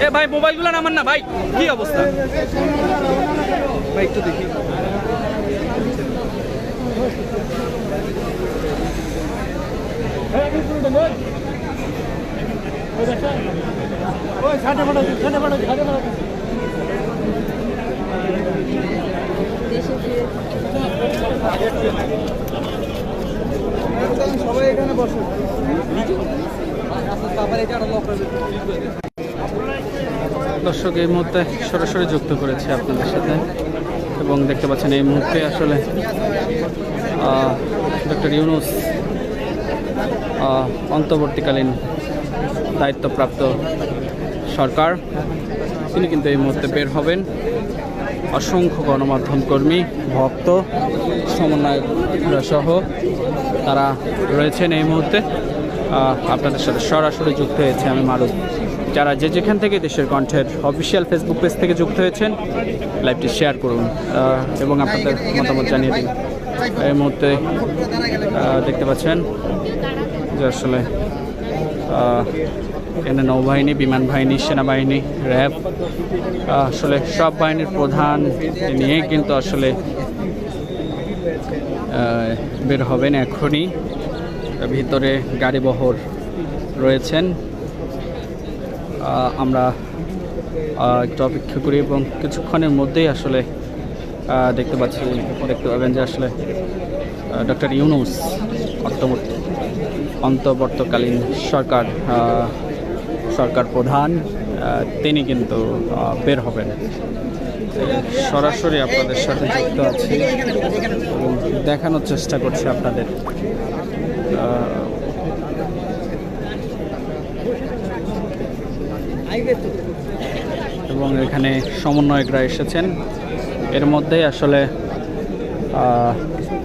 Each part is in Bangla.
এ ভাই মোবাইলগুলো নামান না ভাই। কি অবস্থা? ভাই একটু দেখি সবাই এখানে বসো দর্শক, এই মুহূর্তে সরাসরি যুক্ত করেছে আপনাদের সাথে এবং দেখতে পাচ্ছেন এই মুহূর্তে আসলে ডক্টর ইউনুস অন্তর্বর্তীকালীন দায়িত্বপ্রাপ্ত সরকার। তিনি কিন্তু এই মুহূর্তে বের হবেন। অসংখ্য গণমাধ্যম কর্মী, ভক্ত, সমন্বয়করা সহ তারা রয়েছেন এই মুহূর্তে। আপনাদের সাথে সরাসরি যুক্ত হয়েছে আমি মারুফ। যারা যে যেখান থেকে দেশের কণ্ঠের অফিসিয়াল ফেসবুক পেজ থেকে যুক্ত হয়েছেন লাইভটি শেয়ার করুন এবং আপনাদের মতামত জানিয়ে দিন। এই মুহূর্তে দেখতে পাচ্ছেন যে আসলে এখানে নৌবাহিনী, বিমান বাহিনী, সেনাবাহিনী, র্যাব আসলে সব বাহিনীর প্রধান নিয়ে কিন্তু আসলে বের হবেন এখনই। ভিতরে গাড়ি বহর রয়েছেন আমরা একটু অপেক্ষা করি এবং কিছুক্ষণের মধ্যেই আসলে দেখতে পাচ্ছি, দেখতে পাবেন যে আসলে ডক্টর ইউনুস অন্তর্বর্তকালীন সরকার সরকার প্রধান তিনি কিন্তু বের হবেন। সরাসরি আপনাদের সাথে যুক্ত আছি। দেখানোর চেষ্টা করছি আপনাদের। এবং এখানে সমন্বয়করা এসেছেন। এর মধ্যেই আসলে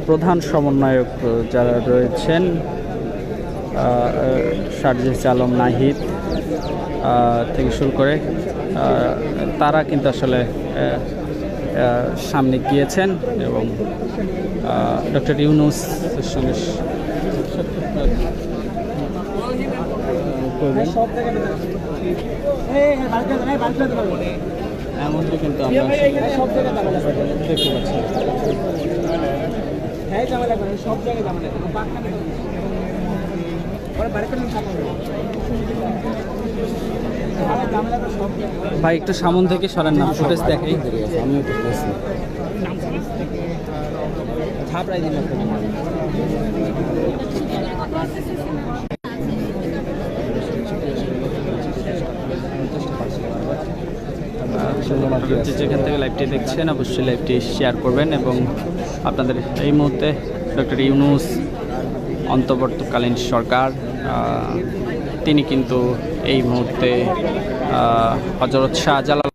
প্রধান সমন্বয়ক যারা রয়েছেন সার্জিস আলম নাহিদ থেকে শুরু করে তারা কিন্তু আসলে সামনে গিয়েছেন এবং ডক্টর ইউনুস সঙ্গে করবেন। এমনটি কিন্তু আমরা দেখতে পাচ্ছি। সব জায়গায় জামালে ওরা বাড়িতে নিয়ে থাকবে সব জায়গায় ভাই, একটু সামন থেকে সরেন না ফুটেজ দেখাই। আমিও দেখতেছি থাপড়াই দিন যেখান থেকে লাইভটি দেখছেন, অবশ্যই লাইভটি শেয়ার করবেন এবং আপনাদের এই মুহূর্তে ডক্টর ইউনুস অন্তর্বর্তীকালীন সরকার তিনি কিন্তু এই মুহূর্তে হজরত শাহজালাল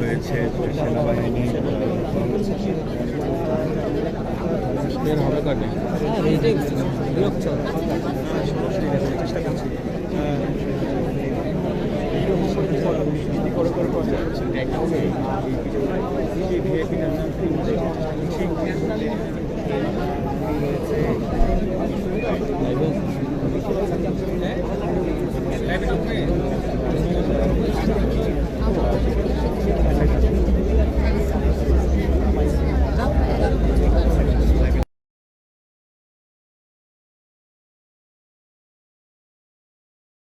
হয়েছে সেনাবাহিনী হবে きれい。